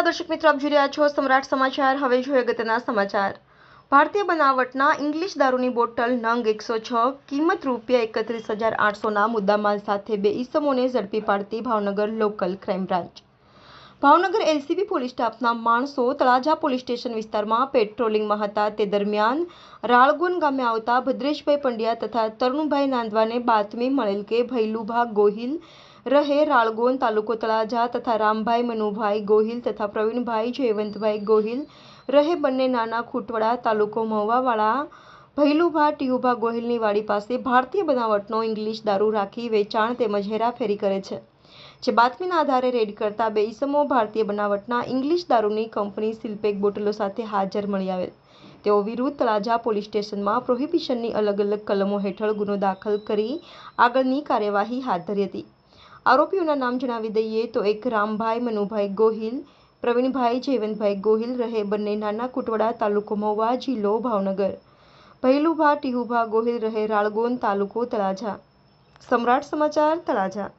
નમસ્કાર દર્શક મિત્રો, આપ જોઈ રહ્યા છો સમ્રાટ સમાચાર. હવે જોઈએ અગત્યના સમાચાર. ભારતીય બનાવટના ઇંગ્લિશ દારૂની બોટલ નંગ એકસો છ, કિંમત રૂપિયા એકત્રીસ હજાર આઠસોના મુદ્દામાલ સાથે બે ઈસમોને ઝડપી પાડતી Bhavnagar local crime branch. Bhavnagar LCB police સ્ટાફના માણસો તળાજા પોલીસ સ્ટેશન વિસ્તારમાં પેટ્રોલિંગમાં હતા તે દરમિયાન રાળગોન ગામે આવતા ભદ્રેશભાઈ પંડ્યા તથા તરુણભાઈ નાંદવાને બાતમી મળેલ કે ભૈલુભા ગોહિલ રહે રાળગોન તાલુકો તળાજા તથા રામભાઈ મનુભાઈ ગોહિલ તથા પ્રવીણભાઈ જયવંતભાઈ ગોહિલ રહે બંને નાના ખૂટવડા તાલુકો મહુવાવાળા ભૈલુભા ટીયુભા ગોહિલની વાડી પાસે ભારતીય બનાવટનો ઇંગ્લિશ દારૂ રાખી વેચાણ તેમજ હેરાફેરી કરે છે. જે બાતમીના આધારે રેડ કરતા બે ઈસમો ભારતીય બનાવટના ઇંગ્લિશ દારૂની કંપની સિલપેક બોટલો સાથે હાજર મળી આવેલ. તેઓ વિરુદ્ધ તળાજા પોલીસ સ્ટેશનમાં પ્રોહિબિશનની અલગ અલગ કલમો હેઠળ ગુનો દાખલ કરી આગળની કાર્યવાહી હાથ ધરી હતી. આરોપીઓના નામ જણાવી દઈએ તો એક રામભાઈ, મનુભાઈ ગોહિલ, પ્રવીણભાઈ, જયવંતભાઈ ગોહિલ રહે બંને નાના કુટવડા તાલુકો મહુવા, જિલ્લો ભાવનગર. ભૈલુભા, ટીહુભા ગોહિલ રહે રાળગોન તાલુકો તળાજા. સમ્રાટ સમાચાર તળાજા.